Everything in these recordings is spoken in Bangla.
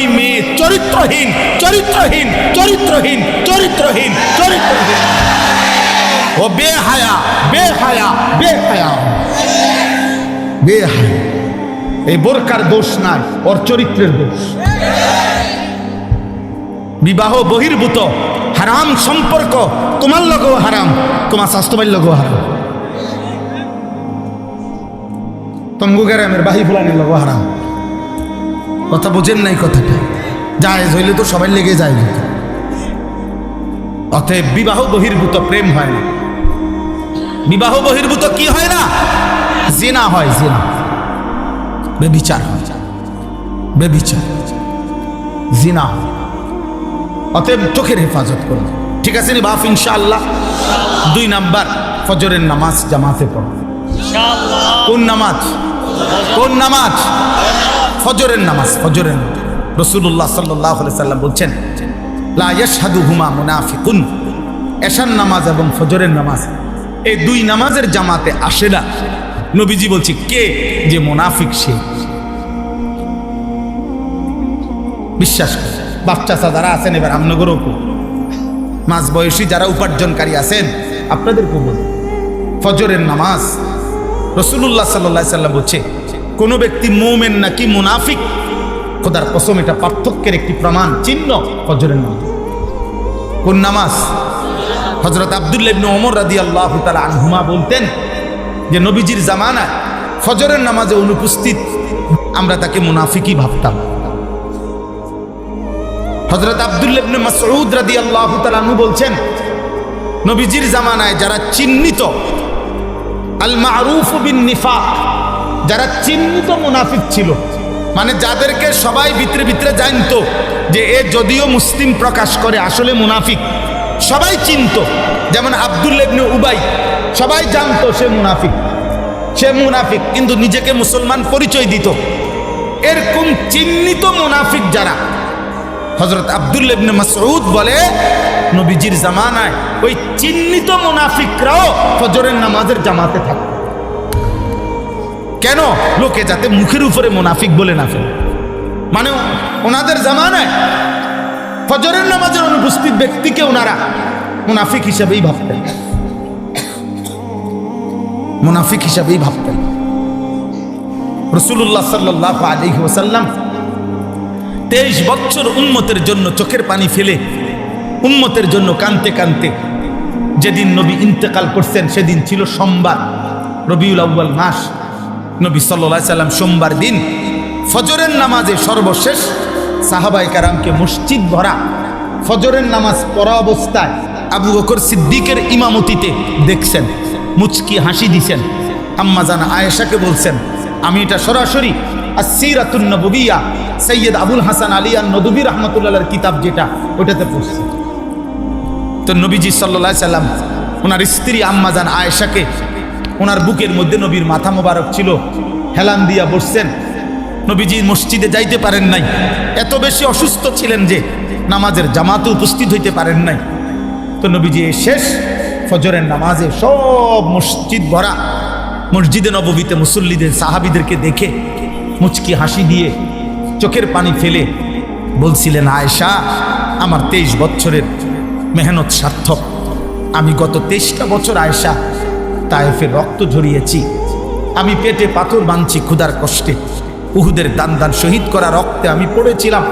ওই মেয়ে চরিত্রহীন চরিত্রহীন চরিত্রহীন চরিত্রহীন চরিত্রহীন। ও বেহায়া বেহায়া বেহায়া। বেহায়া। এই বোরকার দোষ নাই, ওর চরিত্রের দোষ। বিবাহ বহির্ভূত, হারাম সম্পর্ক, তোমার লগেও হারাম, তোমার স্বাস্থ্যবাড়ির লগেও হারাম। তঙ্গু গ্রামের বাহি ফুলানির লগেও হারাম। কথা বোঝেন নাই কথাটা। যায় হইলে তো সবাই লেগে যায় অতএব বিবাহ বহির্ভূত প্রেম হয় না। বিবাহ বহির্ভূত কি হয় না? জেনা হয় জেনা। বেবিচার হয়। বেবিচার। জিনা অতএব চোখের হেফাজত করুন। ঠিক আছে নি বাপ? ইনশাআল্লাহ। দুই নাম্বার ফজরের নামাজ জামাতে পড়ো কোন নামাজ? কোন নামাজ? ফজরের নামাজ, ফজরের রসুল্লাহ সাল্লাহ সাল্লাম বলছেন, লা হুমা মুনাফিকুন। এশার নামাজ এবং ফজরের নামাজ, এই দুই নামাজের জামাতে আসে না। নবীজি বলছি, কে যে মুনাফিক সে? বিশ্বাস করে বাচ্চা যারা আছেন, এবার আমনগরও মাঝ বয়সী যারা উপার্জনকারী আছেন আপনাদেরকে বলুন ফজরের নামাজ রসুল্লাহ সাল্লাহ সাল্লাম বলছে কোনো ব্যক্তি মোমেন নাকি মুনাফিক? খোদার কসম, এটা পার্থক্যের একটি প্রমাণ, চিহ্ন ফজরের নামাজ। কোন নামাজ? হজরত আবদুল্লাহ ইবনে ওমর রাদি আল্লাহ তালা আনহুমা বলতেন যে, নবীজির জামানায় ফজরের নামাজে অনুপস্থিত আমরা তাকে মুনাফিকই ভাবতাম। হজরত আবদুল্লাহ ইবনে মাসউদ রাদিয়াল্লাহু তাআলা আনহু বলছেন, নবীজির জামানায় যারা চিহ্নিত আল মারুফ বিন নিফাক যারা চিহ্নিত মুনাফিক ছিল মানে যাদেরকে সবাই ভিতরে ভিতরে জানতো যে এ যদিও মুসলিম প্রকাশ করে, আসলে মুনাফিক। সবাই চিনত, যেমন আবদুল্লাহ ইবনে উবাই, সবাই জানতো সে মুনাফিক সে মুনাফিক, কিন্তু নিজেকে মুসলমান পরিচয় দিত। এরকম চিহ্নিত মুনাফিক যারা হজরত আবদুল্লা ইবনে মাসউদ বলে, নবীজির জামানায় ওই চিহ্নিত মুনাফিকরাও ফজরের নামাজের জামাতে থাকে কেন? লোকে যাতে মুখের উপরে মুনাফিক বলে না ফেলে। মানে ওনাদের জামানায় ফজরের নামাজের অনুপস্থিত ব্যক্তিকে ওনারা মুনাফিক হিসাবেই ভাবতেন। মুনাফিক হিসাবেই ভাবতেন। রসুল্লাহ সাল্লাহ আলী ওসাল্লাম তেইশ বছর উন্মতের জন্য চোখের পানি ফেলে উন্মতের জন্য কানতে কানতে যেদিন নবী ইন্তেকাল করছেন, সেদিন ছিল সোমবার, রবিউল আউ্বাল মাস। নবী সাল্লা সাল্লাম সোমবার দিন ফজরের নামাজে সর্বশেষ সাহাবাই কারামকে মসজিদ ভরা, ফজরের নামাজ পড়া অবস্থায় আবু বকর সিদ্দিকের ইমামতিতে দেখছেন, মুচকি হাসি দিছেন। আম্মাজান আয়েশাকে বলছেন, আমি এটা সরাসরি আসিরাতুন নববিয়া, সৈয়দ আবুল হাসান আলী আর নদুবী রহমতুল্লাহর কিতাব যেটা, ওটাতে পড়ছে। তো নবীজি সাল্লা সাল্লাম, ওনার স্ত্রী আম্মাজান আয়েশাকে ওনার বুকের মধ্যে নবীর মাথা মোবারক ছিল। হেলান দিয়া বসছেন। নবীজি মসজিদে যাইতে পারেন নাই। এত বেশি অসুস্থ ছিলেন যে নামাজের জামাতে উপস্থিত হইতে পারেন নাই। তো নবীজি শেষ। ফজরের নামাজে সব মসজিদ ভরা। মসজিদে নববীতে মুসল্লিদের সাহাবিদেরকে দেখে মুচকি হাসি দিয়ে চোখের পানি ফেলে বলছিলেন, আয়েশা, আমার তেইশ বছরের মেহনত সার্থক। আমি গত তেইশটা বছর আয়েশা তায়েফের রক্ত ঝরিয়েছি। আমি পেটে পাথর বাঁধছি ক্ষুধার কষ্টে। উহুদের দান দান শহীদ করা রক্তে আমি পড়েছিলাম।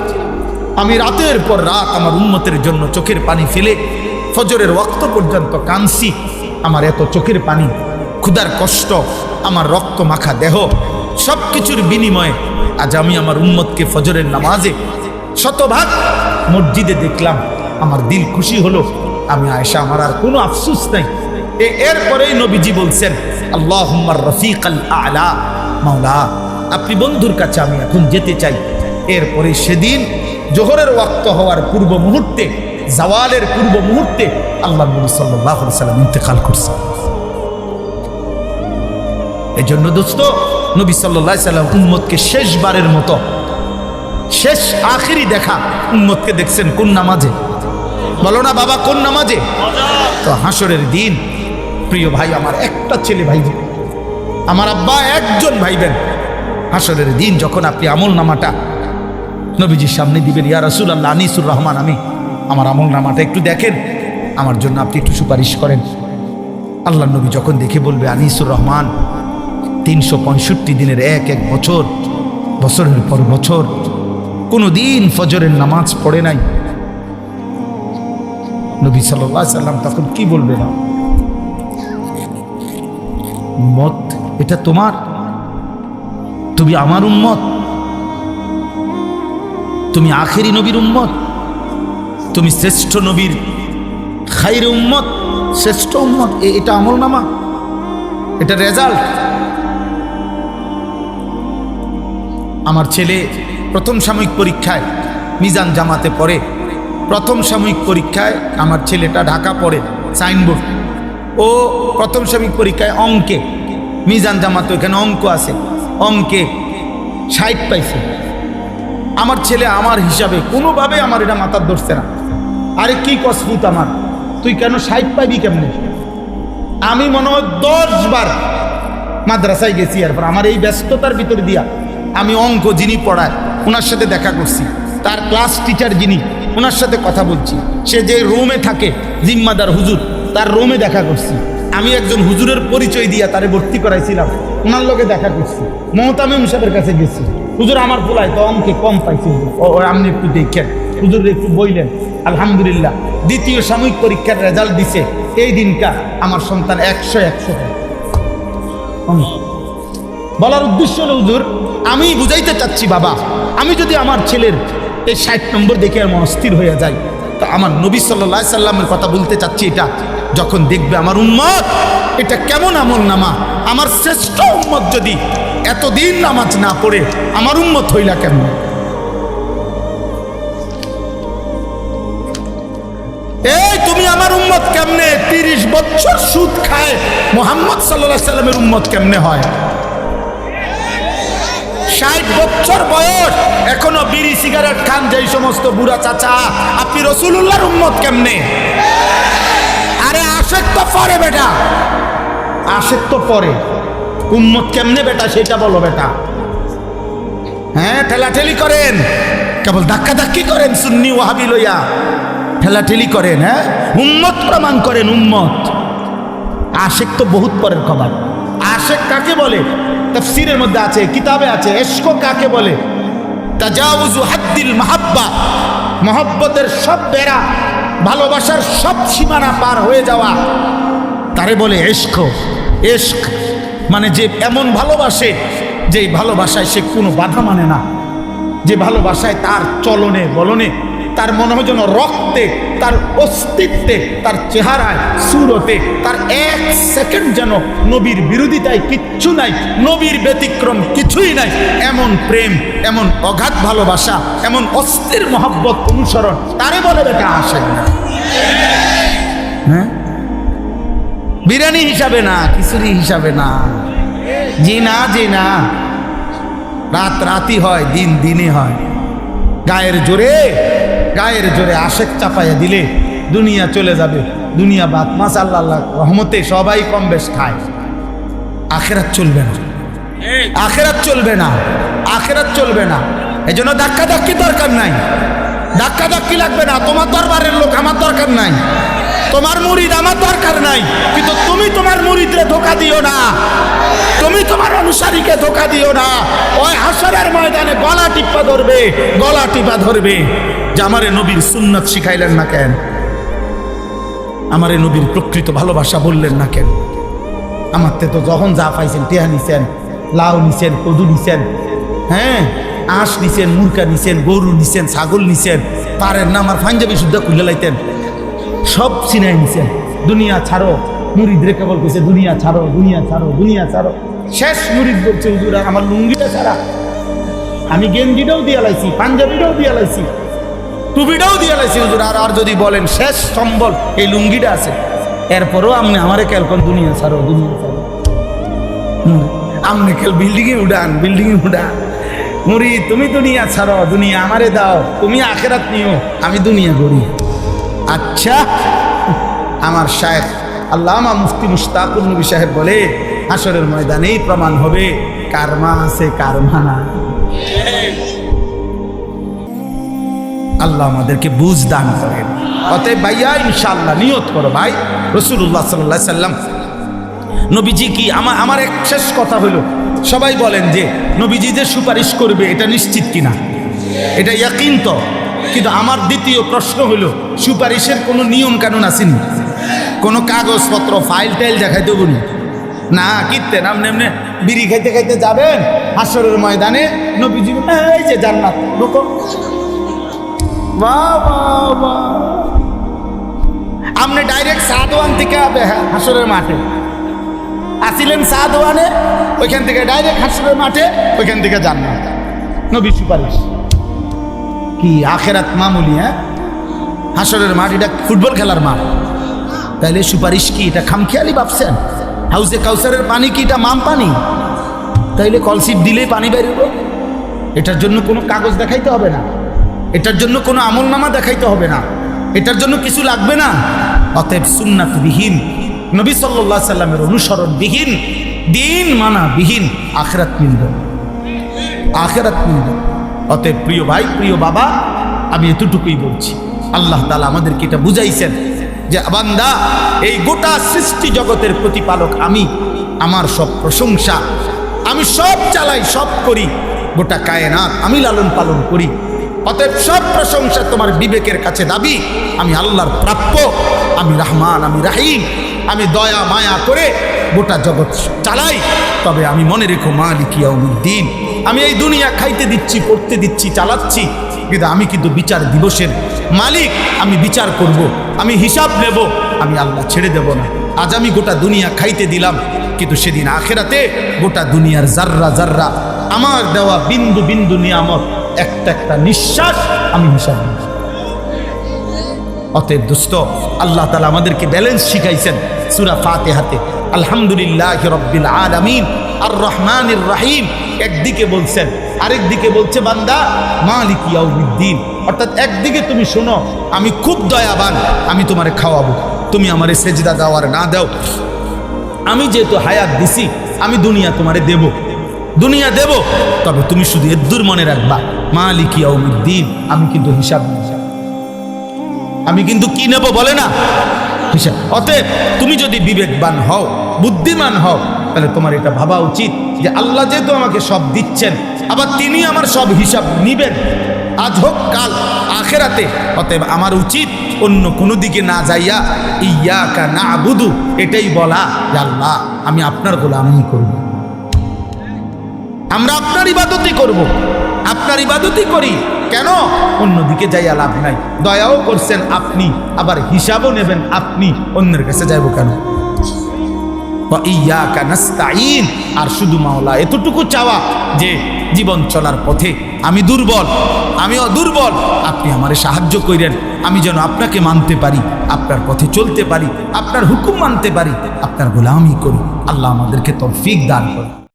আমি রাতের পর রাত আমার উন্মতের জন্য চোখের পানি ফেলে ফজরের রক্ত পর্যন্ত কাঁদছি। আমার এত চোখের পানি, ক্ষুধার কষ্ট, আমার রক্ত মাখা দেহ সব কিছুর বিনিময়ে আজ আমি আমার উম্মতকে ফজরের নামাজে শতভাগ মসজিদে দেখলাম। আমার দিল খুশি হলো। আমি আয়সা আমার আর কোনো আফসুস নাই। এরপরেই নবীজি বলছেন আল্লাহ রফিক আল, মাওলা, আপনি বন্ধুর কাছে আমি এখন যেতে চাই। এরপরে সেদিন জোহরের ওয়াক্ত হওয়ার পূর্ব মুহূর্তে, জাওয়ালের পূর্ব মুহূর্তে আল্লাহ নবী সাল্লাহ সাল্লাম ইন্তেকাল করছে এই জন্য দোস্ত, নবী সাল্লাহ সাল্লাম উম্মতকে শেষবারের মতো, শেষ আখিরি দেখা উম্মতকে দেখছেন কোন নামাজে? বলো না বাবা, কোন নামাজে? তো হাসরের দিন প্রিয় ভাই, আমার একটা ছেলে ভাই আমার আব্বা একজন ভাইবেন আসলের দিন যখন আপনি আমল নামাটা নবীজির সামনে দিবেন, ইয়া রাসুল আল্লাহ আনিসুর রহমান, আমি আমার আমল নামাটা একটু দেখেন। আমার জন্য আপনি একটু সুপারিশ করেন। আল্লাহ নবী যখন দেখে বলবে, আনিসুর রহমান, তিনশো পঁয়ষট্টি দিনের এক এক বছর, বছরের পর বছর কোনো দিন ফজরের নামাজ পড়ে নাই। নবী সাল্লাম তখন কি বলবে না মত, এটা তোমার। তুমি আমার উম্মত। তুমি আখেরি নবীর উম্মত। তুমি শ্রেষ্ঠ নবীর খাইর উম্মত, শ্রেষ্ঠ উম্মত। এটা আমল নামা এটা রেজাল্ট আমার ছেলে প্রথম সাময়িক পরীক্ষায় মিজান জামাতে পড়ে। প্রথম সাময়িক পরীক্ষায় আমার ছেলেটা ঢাকা পড়ে, সাইনবোর্ড। ও প্রথম সাময়িক পরীক্ষায় অঙ্কে, মিজান জামাতে ওখানে অঙ্ক আছে, অঙ্কে ষাট পাইছে। আমার ছেলে আমার হিসাবে কোনোভাবে আমার এটা মাথার ধরছে না। আরে কি কসফুত আমার, তুই কেন ষাট পাইবি কেমনে? আমি মনে হয় দশ বার মাদ্রাসায় গেছি এরপর। আমার এই ব্যস্ততার ভিতর দিয়া আমি অঙ্ক যিনি পড়ায় ওনার সাথে দেখা করছি। তার ক্লাস টিচার যিনি ওনার সাথে কথা বলছি। সে যে রুমে থাকে, জিম্মাদার হুজুর তার রোমে দেখা করছি। আমি একজন হুজুরের পরিচয় দিয়া তারে ভর্তি করাইছিলাম। ওনার লোকে দেখা করছি। মমতামিম সাহেবের কাছে গেছি। হুজুর আমার পোলায় তো অঙ্কে কম পাইছি। আপনি একটু দেখেন। হুজুর একটু বইলেন। আলহামদুলিল্লাহ, দ্বিতীয় সাময়িক পরীক্ষার রেজাল্ট দিছে। এই দিনটা আমার সন্তান একশো একশো বলার উদ্দেশ্য হলো, হুজুর, আমি বুঝাইতে চাচ্ছি, বাবা, আমি যদি আমার ছেলের এই ষাট নম্বর দেখে আমার অস্থির হয়ে যাই, তো আমার নবী সাল্লাহ সাল্লামের কথা বলতে চাচ্ছি এটা। যখন দেখবে আমার উম্মত, এটা কেমন আমল নামা? আমার শ্রেষ্ঠ উম্মত যদি এতদিন নামাজ না পড়ে, আমার উম্মত হইলা কেমন? এই তুমি আমার কেমনে? তিরিশ বছর সুদ খায়, মোহাম্মদ সাল্লাহ সাল্লামের উম্মত কেমনে হয়? ষাট বছর বয়স, এখনও বিড়ি, সিগারেট খান যেই সমস্ত বুড়া চাচা। আপনি রসুল্লাহর উম্মত কেমনে? আশেক তো পরে বেটা। আশেক তো পরে। উম্মত কেমনে বেটা সেটা বলো বেটা। হ্যাঁ ঠেলাঠেলি করেন। কেবল ধাক্কা ধাক্কি করেন সুন্নি ওয়াহাবি লইয়া। ঠেলাঠেলি করেন হ্যাঁ? উম্মত প্রমাণ করেন উম্মত। আশেক তো বহুত পরের খবর। আশেক কাকে বলে? তফসিরের মধ্যে আছে কিতাবে আছে এসকো কাকে বলে? তাজাউজু হাদ্দিল মাহাব্বা। মহব্বতের সব বেড়া ভালোবাসার সব সীমানা পার হয়ে যাওয়া। তারে বলে এস্ক এস্ক মানে যে এমন ভালোবাসে যে ভালোবাসায় সে কোনো বাধা মানে না। যে ভালোবাসায় তার চলনে, বলনে তার মনে হয় যেন রক্তে, তার অস্তিত্বে, তার চেহারায়, সুরতে, তার এক সেকেন্ড যেন নবীর বিরোধিতায় কিচ্ছু নাই, নবীর ব্যতিক্রম কিছুই নাই। এমন প্রেম, এমন অগাধ ভালোবাসা, এমন অস্থির মহব্বত অনুসরণ, তারে বলে বেটা আসে না। হ্যাঁ? বিরিয়ানি হিসাবে না, খিচুড়ি হিসাবে না। জি না জি না। রাত রাতি হয়, দিন দিনে হয়। গায়ের জোরে গায়ের জোরে আশেক চাপাইয়া দিলে দুনিয়া চলে যাবে। দুনিয়া বাদ মাস আল্লাহ রহমতে সবাই কম বেশ খায়। আখেরাত চলবে না। আখেরাত চলবে না। আখেরাত চলবে না। এই জন্য ধাক্কা ধাক্কি দরকার নাই। ধাক্কা ধাক্কি লাগবে না। তোমার দরবারের লোক আমার দরকার নাই। তোমার মুরিদ আমার দরকার নাই। কিন্তু তুমি তোমার মুরিদরে ধোকা দিও না। তুমি তোমার অনুসারীকে ধোকা দিও না। ওই হাসরের ময়দানে গলা টিপা ধরবে, গলা টিপা ধরবে। যে আমারে নবীর সুন্নত শিখাইলেন না কেন? আমারে নবীর প্রকৃত ভালোবাসা বললেন না কেন? আমার তে তো যখন যা পাইছেন, টেহা নিছেন, লাউ নিছেন, কদু নিছেন হ্যাঁ আঁশ নিছেন মুরকা নিছেন, গরু নিছেন, ছাগল নিছেন, পারেন না, আমার পাঞ্জাবি শুদ্ধ খুলে লাইতেন। সব চিনাই নিছেন। দুনিয়া ছাড়ো, মুরিদ রে কেবল কইছে, দুনিয়া ছাড়ো দুনিয়া ছাড়ো দুনিয়া ছাড়ো। শেষ মুরিদ বলছে, হুজুর, আমার লুঙ্গিটা ছাড়া। আমি গেঞ্জিটাও দিয়ে লাইছি, পাঞ্জাবিটাও দিয়ে লাইছি। টুপিটাও দিয়ে লাইছি, হুজুর। আর আর যদি বলেন, শেষ সম্বল, এই লুঙ্গিটা আছে। এরপরও আপনি আমারে কেলকন দুনিয়া ছাড়ো দুনিয়া ছাড়ো। আপনি খেল বিল্ডিংয়ে উড়ান বিল্ডিংয়ে উড়ান মুড়ি, তুমি দুনিয়া ছাড়ো, দুনিয়া আমারে দাও, তুমি আখেরাত নিও, আমি দুনিয়া করি আচ্ছা আমার শায়েখ আল্লামা মুফতি মুশতাকুর নবী সাহেব বলে হাসরের ময়দানেই প্রমাণ হবে কারমা আছে কারমা না আল্লাহ আমাদেরকে বুঝ দান করেন। অতএব ভাইয়া, ইনশাআল্লাহ নিয়ত করো ভাই। রসুল্লাহ সাল্লাহ সাল্লাম নবীজি কি আমার আমার এক শেষ কথা হলো সবাই বলেন যে নবীজি যে সুপারিশ করবে এটা নিশ্চিত কিনা? এটা ইয়াকিন তো, কিন্তু আমার দ্বিতীয় প্রশ্ন হলো সুপারিশের কোনো নিয়ম কানুন আসেনি কোনো কাগজপত্র, ফাইল টাইল দেখাইতে বলি না? কিনতেন আপনি এমনি বিড়ি খাইতে খাইতে যাবেন হাসরের ময়দানে নবীজি এই যে জান্নাত লোক আপনি ডাইরেক্ট সাদওয়ান থেকে হ্যাঁ, হাসরের মাঠে। আসিলেন সাদওয়ানে ওইখান থেকে ডাইরেক্ট হাসরের মাঠে ওইখান থেকে যান না নবী সুপারিশ। কি আখেরাত মামুলি হ্যাঁ? হাসরের মাঠ এটা ফুটবল খেলার মাঠ। তাহলে সুপারিশ কি এটা খামখেয়ালি ভাবছেন? হাউসে কাউসারের পানি কি এটা মাম পানি? তাইলে কলসিট দিলেই পানি বেরোবে এটার জন্য কোনো কাগজ দেখাইতে হবে না। এটার জন্য কোনো আমলনামা দেখাইতে হবে না। এটার জন্য কিছু লাগবে না। অতএব সুন্নাত বিহীন, নবী সাল্লাহ সাল্লামের অনুসরণ বিহীন, দিন মানা বিহীন, আখরাত মিলবে। আখেরাত মিলবে অতএব প্রিয় ভাই, প্রিয় বাবা, আমি এতটুকুই বলছি। আল্লাহ তালা আমাদেরকে এটা বুঝাইছেন যে, বান্দা, এই গোটা সৃষ্টি জগতের প্রতিপালক আমি, আমার সব প্রশংসা, আমি সব চালাই, সব করি, গোটা কায়নাত আমি লালন পালন করি। অতএব সব প্রশংসা তোমার বিবেকের কাছে দাবি। আমি আল্লাহর প্রাপ্য, আমি রহমান, আমি রাহিম। আমি দয়া, মায়া করে গোটা জগৎ চালাই। তবে আমি মনে রেখো, মালিক ইয়াউমিদ্দিন, আমি এই দুনিয়া খাইতে দিচ্ছি পড়তে দিচ্ছি, চালাচ্ছি। কিন্তু আমি কিন্তু বিচার দিবসের মালিক, আমি বিচার করব। আমি হিসাব নেব, আমি আল্লাহ ছেড়ে দেব না। আজ আমি গোটা দুনিয়া খাইতে দিলাম, কিন্তু সেদিন আখেরাতে গোটা দুনিয়ার জাররা জাররা আমার দেওয়া বিন্দু বিন্দু নিয়ামত একটা একটা নিঃশ্বাস আমি হিসাব অতএব দোস্ত, আল্লাহ তালা আমাদেরকে ব্যালেন্স শিখাইছেন সুরা ফাতে হাতে আলহামদুলিল্লাহ রব্বিল আলামিন আর রহমানির রাহিম। একদিকে বলছেন আরেক দিকে বলছে, বান্দা, মালিক অর্থাৎ একদিকে তুমি শোনো, আমি খুব দয়াবান, আমি তোমারে খাওয়াবো। তুমি আমারে সেজদা দেওয়ার না দাও। আমি যেহেতু হায়াত দিছি, আমি দুনিয়া তোমারে দেব। দুনিয়া দেব, তবে তুমি শুধু এদ্দুর মনে রাখবা। মালিক ইয়াউমিদ্দিন। আমি কিন্তু হিসাব আমি কিন্তু কি নেব বলে না? হিসাব। অতএব তুমি যদি বিবেকবান হও, বুদ্ধিমান হও, তাহলে তোমার এটা ভাবা উচিত যে আল্লাহ যেহেতু আমাকে সব দিচ্ছেন, আবার তিনি আমার সব হিসাব নিবেন। আজ হোক, কাল, আখেরাতে। অতএব আমার উচিত অন্য কোনো দিকে না যাইয়া ইয়া কা না বুধু এটাই বলা আল্লাহ, আমি আপনার গোলামি করব। আমরা আপনার ইবাদতই করব। আপনার ইবাদতই করি। কেন? অন্যদিকে যাইয়া লাভ নাই। দয়াও করছেন আপনি, আবার হিসাবও নেবেন আপনি। অন্যের কাছে যাইব কেন? আর শুধু মাওলা, এতটুকু চাওয়া যে জীবন চলার পথে আমি দুর্বল, আমিও দুর্বল। আপনি আমারে সাহায্য করেন আমি যেন আপনাকে মানতে পারি, আপনার পথে চলতে পারি, আপনার হুকুম মানতে পারি, আপনার গোলামি করি। আল্লাহ আমাদেরকে তৌফিক দান করে